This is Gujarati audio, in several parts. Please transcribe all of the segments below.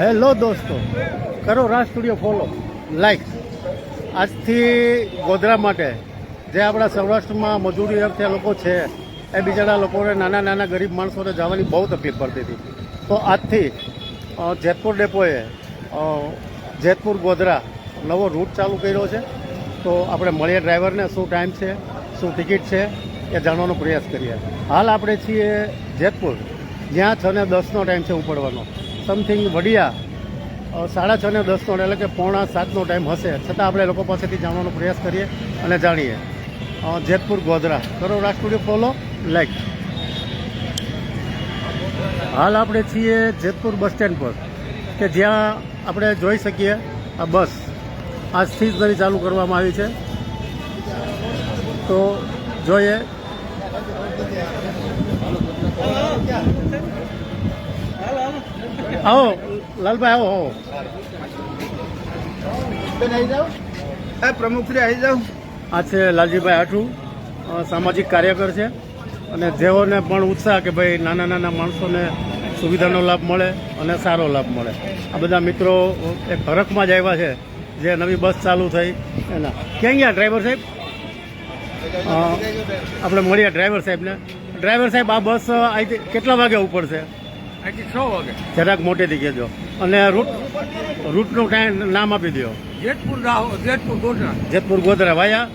હેલો દોસ્તો. કરો રાજ સ્ટુડિયો ફોલો લાઈક આજથી ગોધરા માટે જે આપણા સૌરાષ્ટ્રમાં મજૂરી અર્થે લોકો છે, એ બિચારા લોકોને નાના નાના ગરીબ માણસોને જવાની બહુ તકલીફ પડતી હતી. તો આજથી જેતપુર ડેપોએ જેતપુર ગોધરા નવો રૂટ ચાલુ કર્યો છે. તો આપણે મળીએ ડ્રાઈવરને શું ટાઈમ છે, શું ટિકિટ છે, એ જાણવાનો પ્રયાસ કરીએ. હાલ આપણે છીએ જેતપુર. જ્યાં છ ને દસનો ટાઈમ છે ઉપડવાનો. સમથિંગ વડિયા સાડા છ ને દસનો એટલે કે પોણા સાતનો ટાઈમ હશે. છતાં આપણે લોકો પાસેથી જાણવાનો પ્રયાસ કરીએ અને જાણીએ. જેતપુર, ગોધરા. કરો રાજ સ્ટુડિયો ફોલો લાઈક હાલ આપણે છીએ જેતપુર બસ સ્ટેન્ડ પર, કે જ્યાં આપણે જોઈ શકીએ આ બસ. આજથી જ નવી ચાલુ કરવામાં આવી છે. તો જોઈએ. આવો લાલભાઈ આવો આવો. પ્રમુખશ્રી આવી જાઓ. આ છે લાલજીભાઈ આઠુ સામાજિક કાર્યકર છે. અને જેઓને પણ ઉત્સાહ કે ભાઈ નાના નાના માણસોને સુવિધાનો લાભ મળે અને સારો લાભ મળે. આ બધા મિત્રો એક ભરખમાં જ આવ્યા છે. જે નવી બસ ચાલુ થઈ એના. ક્યાં ગયા ડ્રાઈવર સાહેબ? આપણે મળીએ ડ્રાઈવર સાહેબને. ડ્રાઈવર સાહેબ આ બસ આવી કેટલા વાગે ઉપડશે છ વાગે. જરાક મોટેથી કહેજો. અને રૂટ રૂટનું કાંઈ નામ આપી દો જેતપુર જેતપુર ગોધરા. જેતપુર ગોધરા વાયા?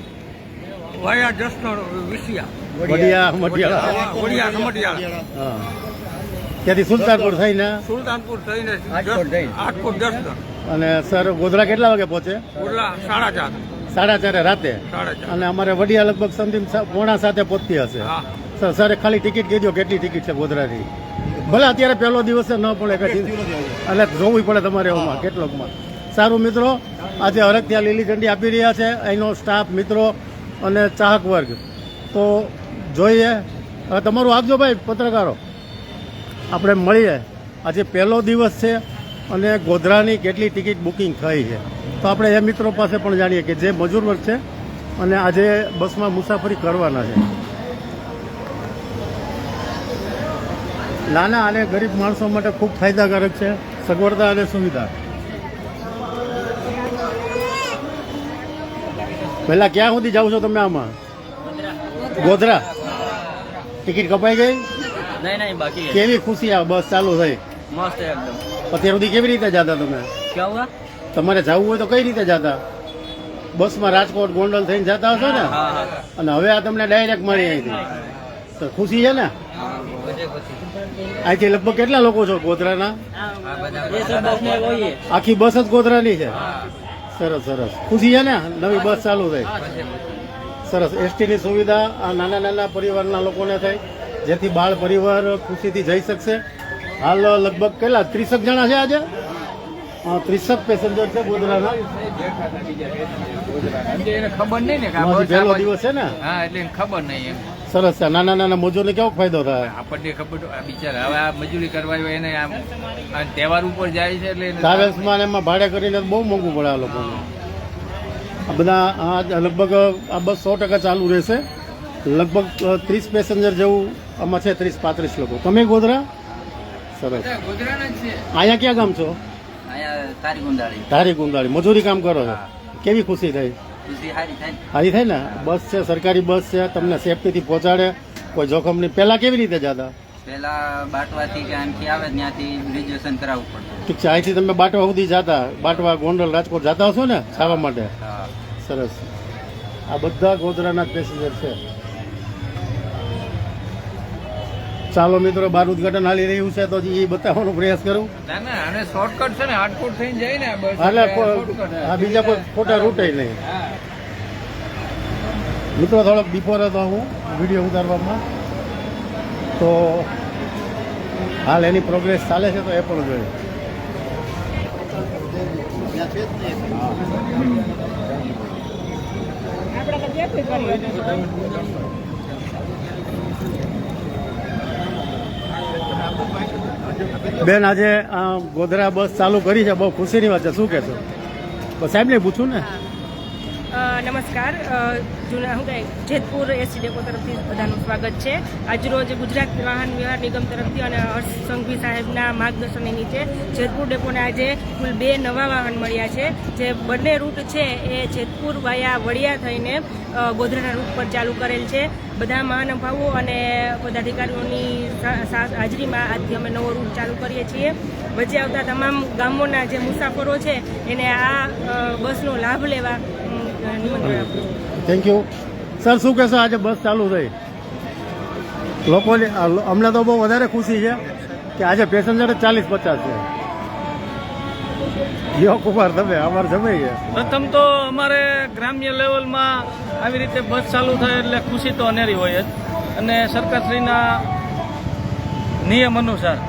વાયા જસનો વિસિયા. વડિયા મઢિયાળા વડિયા સમટિયાળા હા. ત્યાંથી સુલતાનપુર થઈને? સુલતાનપુર થઈને રાજકોટ જસ- જઈને. અને સર ગોધરા કેટલા વાગે પહોંચે? સાડા ચાર. સાડા ચારે રાતે? અને અમારે વડિયા લગભગ સંદીપ પોણા સાથે પહોંચતી હશે. સર સર ખાલી ટિકિટ કહેજો કેટલી ટિકિટ છે ગોધરાની? ભલે અત્યારે પહેલો દિવસે ન પડે કઠિન એટલે જોવું પડે તમારે એમાં કેટલોકમાં. સારું મિત્રો આજે ત્યાં લીલી ઝંડી આપી રહ્યા છે. અહીંનો સ્ટાફ મિત્રો અને ચાહક વર્ગ. તો જોઈએ. હવે તમારું આપજો ભાઈ પત્રકારો. આપણે મળીએ. આજે પહેલો દિવસ છે અને ગોધરાની કેટલી ટિકિટ બુકિંગ થઈ છે. તો આપણે એ મિત્રો પાસે પણ જાણીએ કે જે મજૂર વર્ગ છે અને આજે બસમાં મુસાફરી કરવાના છે. નાના અને ગરીબ માણસો માટે ખૂબ ફાયદાકારક છે. સગવડતા અને સુવિધા. પહેલા ક્યાં સુધી જાવ છો તમે આમાં? ગોધરા. ટિકિટ કપાઈ ગઈ? કેવી ખુશી આ બસ ચાલુ થઈ? મસ્ત અત્યાર સુધી કેવી રીતે જતા તમે? તમારે જવું હોય તો કઈ રીતે જતા? બસમાં રાજકોટ ગોંડલ થઈને જતા હશો ને? અને હવે આ તમને ડાયરેક્ટ મળી આવી તો ખુશી છે ને? અહીંથી લગભગ કેટલા લોકો છો ગોધરાના? આખી બસ જ ગોધરાની છે? સરસ સરસ. ખુશી છે ને? નવી બસ ચાલુ થઈ. સરસ. એસટીની સુવિધા આ નાના નાના પરિવારના લોકોને થાય જેથી બાળ પરિવાર ખુશીથી જઈ શકશે. હાલ લગભગ કેટલા? ત્રીસક જણા છે આજે? ત્રીસક પેસેન્જર છે ગોધરાના. ખબર નહીં પહેલો દિવસ છે ને? એટલે ખબર નહીં સરસ છે. નાના નાના મજૂરને કેવો ફાયદો થાય? આપણને ખબર બિચારા હવે આ મજૂરી કરવા હોય એને આમ તહેવાર ઉપર જાય છે એટલે ટ્રાવેલ્સમાં એમાં ભાડે કરીને બહુ મોંઘું પડે આ લોકોને. આ બધા લગભગ આ બસ સો ટકા ચાલુ રહેશે. લગભગ ત્રીસ પેસેન્જર જેવું આમાં છે ત્રીસ પાંત્રીસ લોકો. તમે ગોધરા? સરસ. અહીંયા ક્યાં ગામ છો? તારી ગુંદાળી ધારી ગુંદાળી મજૂરી કામ કરો છો? કેવી ખુશી થઈ? હારી થાય થાય ને? બસ છે સરકારી બસ છે તમને સેફટીથી પહોંચાડે. કોઈ જોખમ નહીં પહેલાં કેવી રીતે જતા? પેલા બાટવાથી કે આમથી આવે ત્યાંથી ગ્રેજ્યુએશન કરાવવું પડતું. ઠીક છે અહીંથી તમે બાટવા સુધી જતા. બાટવા ગોંડલ રાજકોટ જતા હશો ને? ખાવા માટે? સરસ. આ બધા ગોધરાના જ પેસેન્જર છે. ચાલો મિત્રો બાર ઉદઘાટન હાલી રહ્યું છે તો એ બતાવવાનો પ્રયાસ કરું. ના ના આને શોર્ટકટ છે ને હાટકોટ થઈને જાય ને એટલે બીજા કોઈ ખોટા રૂટે નહીં. હા. મિત્રો, થોડોક બિફોર હતો હું વીડિયો ઉતારવામાં. તો હાલ એની પ્રોગ્રેસ ચાલે છે, તો એ પણ જોયું બેન, આજે ગોધરા બસ ચાલુ કરી છે, બહુ ખુશીની વાત છે. શું કહેશો તો સાહેબને પૂછું ને? નમસ્કાર. જૂના શું કહે જેતપુર એસટી ડેપો તરફથી બધાનું સ્વાગત છે. આજરોજ ગુજરાત વાહન વ્યવહાર નિગમ તરફથી અને હર્ષ સંઘવી સાહેબના માર્ગદર્શન નીચે જેતપુર ડેપોને આજે કુલ બે નવા વાહન મળ્યા છે. જે બંને રૂટ છે એ જેતપુર વાયા વડિયા થઈને ગોધરાના રૂટ પર ચાલુ કરેલ છે. બધા મહાનુભાવો અને પદાધિકારીઓની હાજરીમાં આજથી અમે નવો રૂટ ચાલુ કરીએ છીએ. વચ્ચે આવતા તમામ ગામોના જે મુસાફરો છે, એને આ બસનો લાભ લેવા થેન્ક યુ સર શું કહેશો? આજે બસ ચાલુ થઈ. લોકોને અમને તો બહુ વધારે ખુશી છે કે આજે પેસેન્જર ચાલીસ પચાસ છે. યો કુમાર તમે, અમારે જમે છે પ્રથમ તો અમારે ગ્રામ્ય લેવલમાં આવી રીતે બસ ચાલુ થાય એટલે ખુશી તો અનેરી હોય જ. અને સરકારશ્રીના નિયમ અનુસાર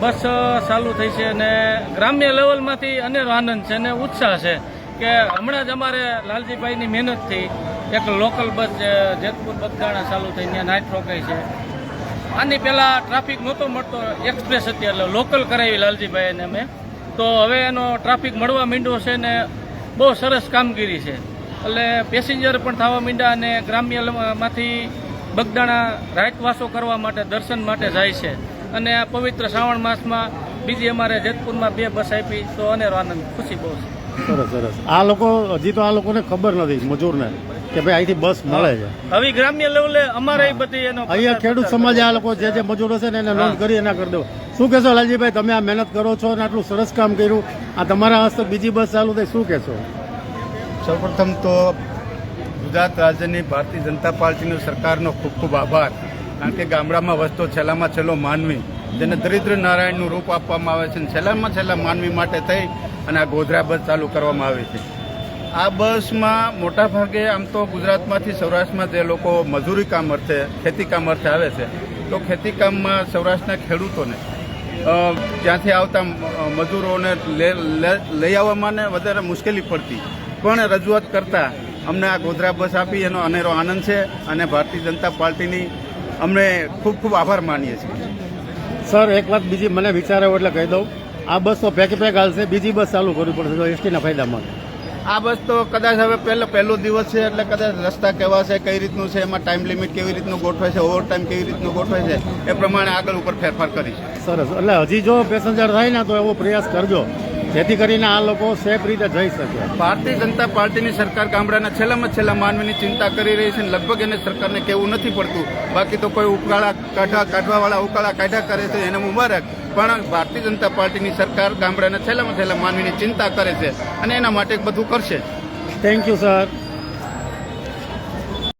બસ ચાલુ થઈ છે અને ગ્રામ્ય લેવલમાંથી અનેરો આનંદ છે અને ઉત્સાહ છે. કે હમણાં જ અમારે લાલજીભાઈની મહેનતથી એક લોકલ બસ જેતપુર બગદાણા ચાલુ થઈ, ત્યાં નાઇટ રોકાઈ છે. આની પહેલાં ટ્રાફિક નહોતો મળતો એક્સપ્રેસ હતી, એટલે લોકલ કરાવી લાલજીભાઈને અમે. તો હવે એનો ટ્રાફિક મળવા માંડ્યો છે ને બહુ સરસ કામગીરી છે. એટલે પેસેન્જર પણ થવા માંડ્યા અને ગ્રામ્યમાંથી બગદાણા રાઈટવાસો કરવા માટે, દર્શન માટે જાય છે. અને આ પવિત્ર શ્રાવણ માસમાં બીજી અમારે જેતપુરમાં બે બસ આપી, તો અનેરો આનંદ, ખુશી બહુ છે. સરસ સરસ. આ લોકો હજી તો આ લોકોને ખબર નથી મજૂરને કે ભાઈ અહીંથી બસ મળે છે. હવે ગ્રામ્ય લેવલે અમારે બધી એનો અહીંયા ખેડૂત સમાજ આ લોકો જે જે મજૂરો છે ને એને નોંધ કરી એના કરી દો. શું કહેશો લાલજીભાઈ તમે આ મહેનત કરો છો અને આટલું સરસ કામ કર્યું? આ તમારા હસ્તે બીજી બસ ચાલુ થઈ શું કહેશો? સૌપ્રથમ તો ગુજરાત રાજ્યની ભારતીય જનતા પાર્ટીનો સરકારનો ખૂબ ખૂબ આભાર કારણ કે ગામડામાં વસતો છેલ્લામાં છેલ્લો માનવી જેને દરિદ્ર નારાયણનું રૂપ આપવામાં આવે છે છેલ્લામાં છેલ્લા માનવી માટે થઈ અને આ ગોધરા બસ ચાલુ કરવામાં આવી છે. આ બસમાં મોટા ભાગે આમ તો ગુજરાતમાંથી સૌરાષ્ટ્રમાં જે લોકો મજૂરી કામ અર્થે, ખેતી કામ અર્થે આવે છે, તો ખેતી કામમાં સૌરાષ્ટ્રના ખેડૂતોને ત્યાંથી આવતા મજૂરોને લઈ આવવામાં ને વધારે મુશ્કેલી પડતી. પણ રજૂઆત કરતા અમને આ ગોધરા બસ આપી, એનો અનેરો આનંદ છે અને ભારતીય જનતા પાર્ટીની અમને ખૂબ ખૂબ આભાર માનીએ છીએ. સર, એક વાત બીજી મને વિચારો એટલે કહી દઉં. આ બસ તો પેકે પેક હાલશે. બીજી બસ ચાલુ કરવી પડશે તો એસટીના ફાયદા માટે આ બસ તો કદાચ હવે પહેલો પહેલો દિવસ છે એટલે કદાચ રસ્તા કેવા છે કઈ રીતનું છે એમાં ટાઈમ લિમિટ કેવી રીતનું ગોઠવાય છે ઓવર ટાઈમ કેવી રીતનું ગોઠવાય છે એ પ્રમાણે આગળ ઉપર ફેરફાર કરી સરસ. એટલે હજી જો પેસેન્જર થાય ને તો એવો પ્રયાસ કરજો. જેથી કરીને આ લોકો સેફ રીતે જઈ શકે. ભારતીય જનતા પાર્ટીની સરકાર ગામડાના છેલ્લામાં છેલ્લા માનવીની ચિંતા કરી રહી છે અને લગભગ એને સરકારને કેવું નથી પડતું. બાકી તો કોઈ ઉકાળા કાઢવા કાઢવાવાળા ઉકાળા કાઢ્યા કરે છે એને મુબારક. પણ ભારતીય જનતા પાર્ટીની સરકાર ગામડાના છેલ્લામાં છેલ્લા માનવીની ચિંતા કરે છે અને એના માટે બધું કરશે. Thank you sir